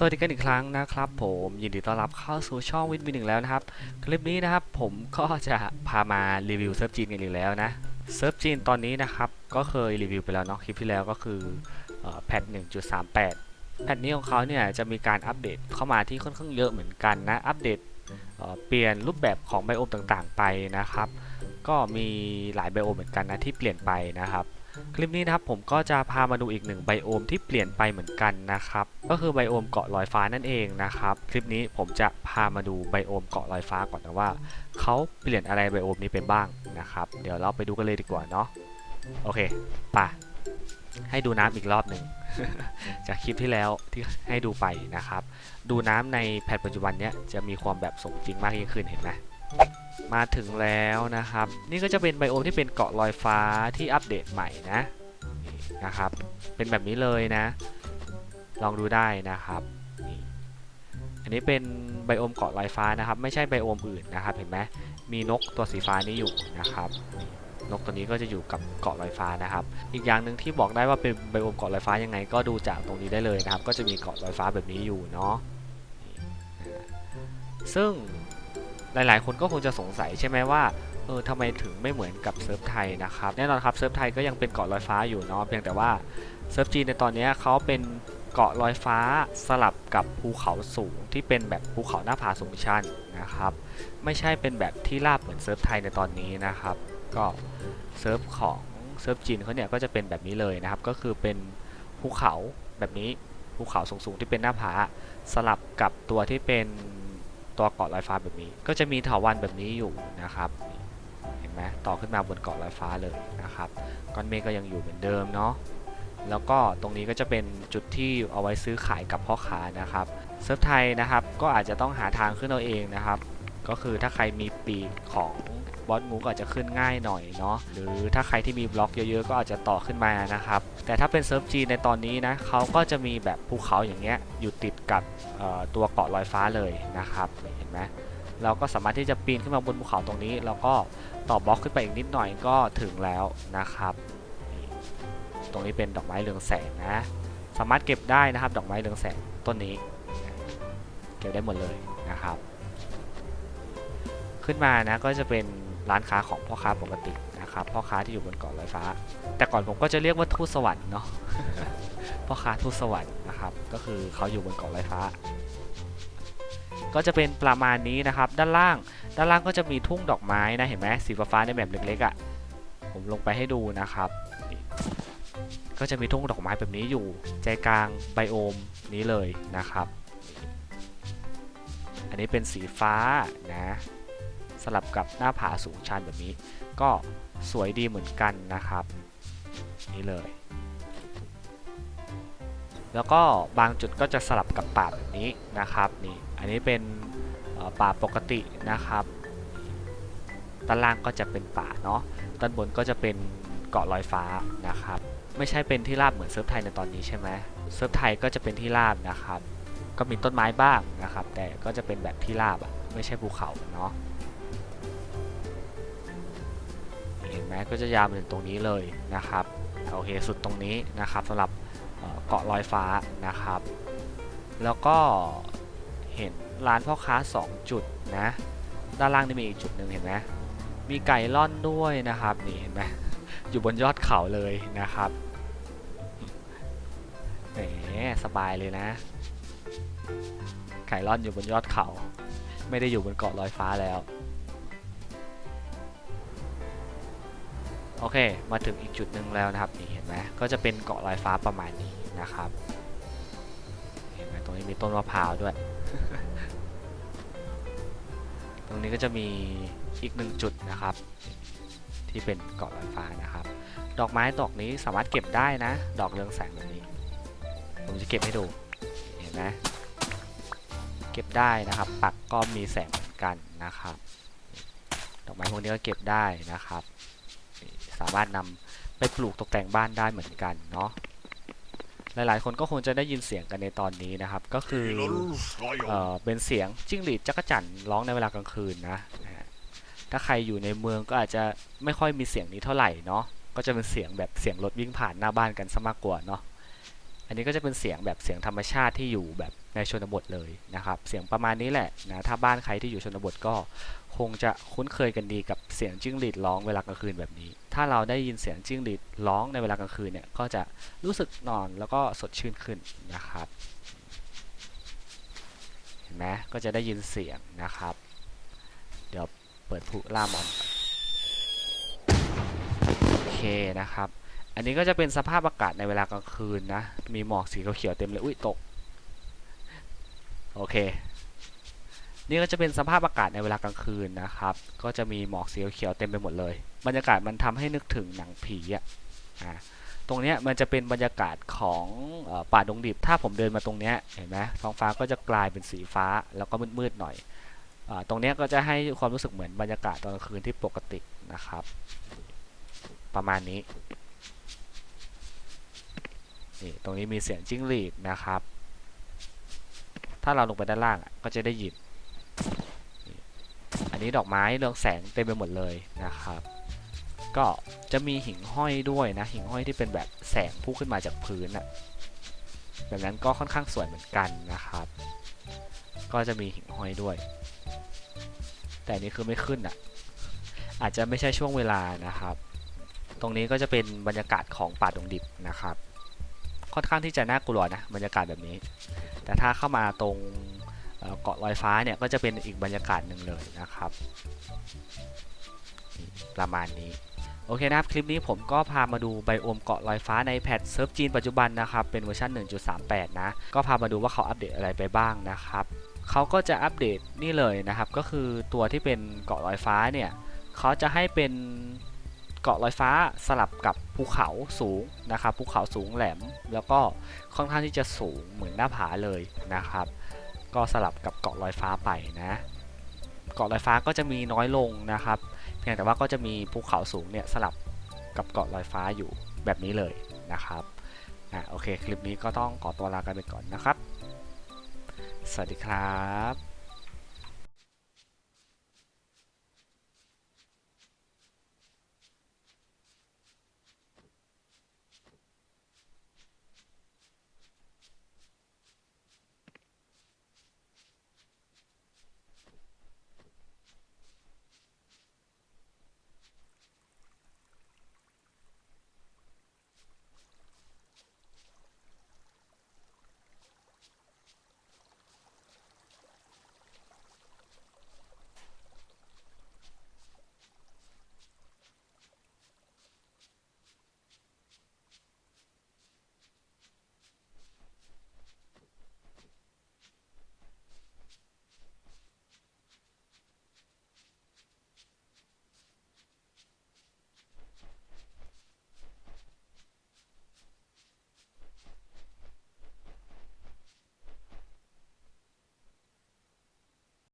สวัสดีกันอีกครั้งนะครับผมยินดีต้อนรับเข้าสู่ช่องวินวินหนึ่งแล้วนะครับ คลิปนี้นะครับผมก็จะพามารีวิวเซิร์ฟจีนกันอีกแล้วนะเซิร์ฟจีนตอนนี้นะครับก็เคยรีวิวไปแล้วเนาะคลิปที่แล้วก็คือออแพท 1.38 แพทนี้ของเขาเนี่ยจะมีการอัปเดตเข้ามาที่ค่อนข้างเยอะเหมือนกันนะอัปเดตเเปลี่ยนรูปแบบของไบโอมต่างๆ ไปนะครับ ก็มีหลายไบโอมเหมือนกันนะที่เปลี่ยนไปนะครับ คลิปนี้นะครับผมก็จะพามาดูอีกหนึ่งไบโอมที่เปลี่ยนไปเหมือนกันนะครับ ก็คือไบโอมเกาะลอยฟ้านั่นเองนะครับ คลิปนี้ผมจะพามาดูไบโอมเกาะลอยฟ้าก่อนนะว่าเขาเปลี่ยนอะไรไบโอมนี้ไปบ้างนะครับ เดี๋ยวเราไปดูกันเลยดีกว่าเนาะ โอเคป่ะให้ดูน้ำอีกรอบหนึ่งจากคลิปที่แล้วที่ให้ดูไปนะครับ ดูน้ำในแพทปัจจุบันเนี้ยจะมีความแบบสมจริงมากยิ่งขึ้นเห็นไหม มาถึงแล้วนะครับ นี่ก็จะเป็นไบโอมที่เป็นเกาะลอยฟ้าที่อัปเดตใหม่นะนะครับ เป็นแบบนี้เลยนะ ลองดูได้นะครับนี่อันนี้เป็นไบโอมเกาะลอยฟ้านะครับ ไม่ใช่ไบโอมอื่นนะครับ เห็นไหมมีนกตัวสีฟ้านี้อยู่นะครับนกตัวนี้ก็จะอยู่กับเกาะลอยฟ้านะครับ อีกอย่างหนึ่งที่บอกได้ว่าเป็นไบโอมเกาะลอยฟ้ายังไง ก็ดูจากตรงนี้ได้เลยนะครับ ก็จะมีเกาะลอยฟ้าแบบนี้อยู่เนาะซึ่ง หลายๆ คนก็คงจะสงสัยใช่ไหมว่าเออทำไมถึงไม่เหมือนกับเซิร์ฟไทยนะครับแน่นอนครับเซิร์ฟไทยก็ยังเป็นเกาะลอยฟ้าอยู่เนาะเพียงแต่ว่าเซิร์ฟจีนในตอนนี้เขาเป็นเกาะลอยฟ้าสลับกับภูเขาสูงที่เป็นแบบภูเขาหน้าผาสูงชันนะครับไม่ใช่เป็นแบบที่ราบเหมือนเซิร์ฟไทยในตอนนี้นะครับก็เซิร์ฟของเซิร์ฟจีนเขาเนี่ยก็จะเป็นแบบนี้เลยนะครับก็คือเป็นภูเขาแบบนี้ภูเขาสูงๆที่เป็นหน้าผาสลับกับตัวที่เป็น ตัวเกาะลอยฟ้าแบบนี้ ก็จะมีเถาวัลย์แบบนี้อยู่นะครับเห็นไหมต่อขึ้นมาบนเกาะลอยฟ้าเลยนะครับก้อนเมฆก็ยังอยู่เหมือนเดิมเนาะแล้วก็ตรงนี้ก็จะเป็นจุดที่เอาไว้ซื้อขายกับพ่อค้านะครับเซิร์ฟไทยนะครับก็อาจจะต้องหาทางขึ้นเอาเองนะครับ ก็คือถ้าใครมีปีกของ บอสมูก็อาจจะขึ้นง่ายหน่อยเนาะหรือถ้าใครที่มีบล็อกเยอะๆก็อาจจะต่อขึ้นมานะครับแต่ถ้าเป็นเซิร์ฟจีในตอนนี้นะเขาก็จะมีแบบภูเขาอย่างเงี้ยอยู่ติดกับตัวเกาะลอยฟ้าเลยนะครับเห็นไหมเราก็สามารถที่จะปีนขึ้นมาบนภูเขาตรงนี้ แล้วก็ต่อบล็อกขึ้นไปอีกนิดหน่อยก็ถึงแล้วนะครับ ตรงนี้เป็นดอกไม้เรืองแสงนะ สามารถเก็บได้นะครับ ดอกไม้เรืองแสงต้นนี้ เก็บได้หมดเลยนะครับ ขึ้นมานะก็จะเป็น ร้านค้าของพ่อค้าปกตินะครับพ่อค้าที่อยู่บนเกาะลอยฟ้า แต่ก่อนผมก็จะเรียกว่าทูตสวรรค์เนาะพ่อค้าทูตสวรรค์นะครับ ก็คือเขาอยู่บนเกาะลอยฟ้า ก็จะเป็นประมาณนี้นะครับ ด้านล่าง ด้านล่างก็จะมีทุ่งดอกไม้นะเห็นไหมสีฟ้าในแบบเล็กๆอะ่ะผมลงไปให้ดูนะครับก็จะมีทุ่งดอกไม้แบบนี้อยู่ใจกลางไบโอมนี้เลยนะครับ อันนี้เป็นสีฟ้านะ สลับกับหน้าผาสูงชันแบบนี้ ก็สวยดีเหมือนกันนะครับ นี่เลย แล้วก็บางจุดก็จะสลับกับป่าแบบนี้นะครับนี่อันนี้เป็นป่าปกตินะครับด้านล่างก็จะเป็นป่าเนาะด้านบนก็จะเป็นเกาะลอยฟ้านะครับ ไม่ใช่เป็นที่ราบเหมือนเซิร์ฟไทยในตอนนี้ใช่ไหมเซิร์ฟไทยก็จะเป็นที่ราบนะครับ ก็มีต้นไม้บ้างนะครับ แต่ก็จะเป็นแบบที่ราบอะไม่ใช่ภูเขาเนาะ ไหมก็จะยาวมาถึงตรงนี้เลยนะครับโอเคสุดตรงนี้นะครับสำหรับเกาะลอยฟ้านะครับ แล้วก็เห็นร้านพ่อค้า 2 จุดนะด้านล่างนี่มีอีกจุดหนึ่งเห็นไหมมีไก่ล่อนด้วยนะครับนี่เห็นไหมอยู่บนยอดเขาเลยนะครับแหมสบายเลยนะ ไก่ล่อนอยู่บนยอดเขา ไม่ได้อยู่บนเกาะลอยฟ้าแล้ว โอเค มาถึงอีกจุดหนึ่งแล้วนะครับนี่เห็นไหมก็จะเป็นเกาะลอยฟ้าประมาณนี้นะครับ เห็นไหมตรงนี้มีต้นมะพร้าวด้วย ตรงนี้ก็จะมีอีกหนึ่งจุดนะครับ ที่เป็นเกาะลอยฟ้านะครับ ดอกไม้ดอกนี้สามารถเก็บได้นะ ดอกเรืองแสงแบบนี้ ผมจะเก็บให้ดู เห็นไหมเก็บได้นะครับ ปักก็มีแสงเหมือนกันนะครับ ดอกไม้พวกนี้ก็เก็บได้นะครับ สามารถนำไปปลูกตกแต่งบ้านได้เหมือนกันเนาะหลายๆ คนก็คงจะได้ยินเสียงกันในตอนนี้นะครับ ก็คือเออเป็นเสียงจิ้งหรีดจักรจั่นร้องในเวลากลางคืนนะถ้าใครอยู่ในเมืองก็อาจจะไม่ค่อยมีเสียงนี้เท่าไหร่เนาะก็จะเป็นเสียงแบบเสียงรถวิ่งผ่านหน้าบ้านกันซะมากกว่าเนาะอันนี้ก็จะเป็นเสียงแบบเสียงธรรมชาติที่อยู่แบบ ในชนบทเลยนะครับ เสียงประมาณนี้แหละนะถ้าบ้านใครที่อยู่ชนบทก็คงจะคุ้นเคยกันดีกับเสียงจิ้งหรีดร้องเวลากลางคืนแบบนี้ ถ้าเราได้ยินเสียงจิ้งหรีดร้องในเวลากลางคืนเนี่ยก็จะรู้สึกนอนแล้วก็สดชื่นขึ้นนะครับเห็นไหมก็จะได้ยินเสียงนะครับ เดี๋ยวเปิดผู้ล่ามอนโอเคนะครับ อันนี้ก็จะเป็นสภาพอากาศในเวลากลางคืนนะมีหมอกสีเขียวเต็มเลยอุ้ยตก โอเค นี่ก็จะเป็นสภาพอากาศในเวลากลางคืนนะครับ ก็จะมีหมอกสีเขียวเต็มไปหมดเลย บรรยากาศมันทำให้นึกถึงหนังผีอะอ่าตรงนี้มันจะเป็นบรรยากาศของอป่าดงดิบ ถ้าผมเดินมาตรงนี้เห็นไหมท้องฟ้าก็จะกลายเป็นสีฟ้าแล้วก็มืดๆหน่อยอตรงนี้ก็จะให้ความรู้สึกเหมือนบรรยากาศตอนกลางคืนที่ปกตินะครับ ประมาณนี้นี่ตรงนี้มีเสียงจิ้งหรีดนะครับ ถ้าเราลงไปด้านล่างก็จะได้ยิน อันนี้ดอกไม้เรืองแสงเต็มไปหมดเลยนะครับ ก็จะมีหิ่งห้อยด้วยนะ หิ่งห้อยที่เป็นแบบแสงพุ่งขึ้นมาจากพื้นอะแบบนั้นก็ค่อนข้างสวยเหมือนกันนะครับ ก็จะมีหิ่งห้อยด้วย แต่อันนี้คือไม่ขึ้นอะอาจจะไม่ใช่ช่วงเวลานะครับ ตรงนี้ก็จะเป็นบรรยากาศของป่าดงดิบนะครับ ค่อนข้างที่จะน่ากลัวนะบรรยากาศแบบนี้ แต่ถ้าเข้ามาตรงเกาะลอยฟ้าเนี่ยก็จะเป็นอีกบรรยากาศหนึ่งเลยนะครับประมาณนี้โอเคนะครับ คลิปนี้ผมก็พามาดูไบโอมเกาะลอยฟ้าในแพทเซิร์ฟจีนปัจจุบันนะครับ เป็นเวอร์ชัน1.38 นะ ก็พามาดูว่าเขาอัปเดตอะไรไปบ้างนะครับ เขาก็จะอัปเดตนี่เลยนะครับ ก็คือตัวที่เป็นเกาะลอยฟ้าเนี่ย เขาจะให้เป็น เกาะลอยฟ้าสลับกับภูเขาสูงนะครับภูเขาสูงแหลม แล้วก็ค่อนข้างที่จะสูงเหมือนหน้าผาเลยนะครับ ก็สลับกับเกาะลอยฟ้าไปนะเกาะลอยฟ้าก็จะมีน้อยลงนะครับ เพียงแต่ว่าก็จะมีภูเขาสูงเนี่ยสลับกับเกาะลอยฟ้าอยู่แบบนี้เลยนะครับอะโอเค คลิปนี้ก็ต้องขอตัวลากันไปก่อนนะครับ สวัสดีครับ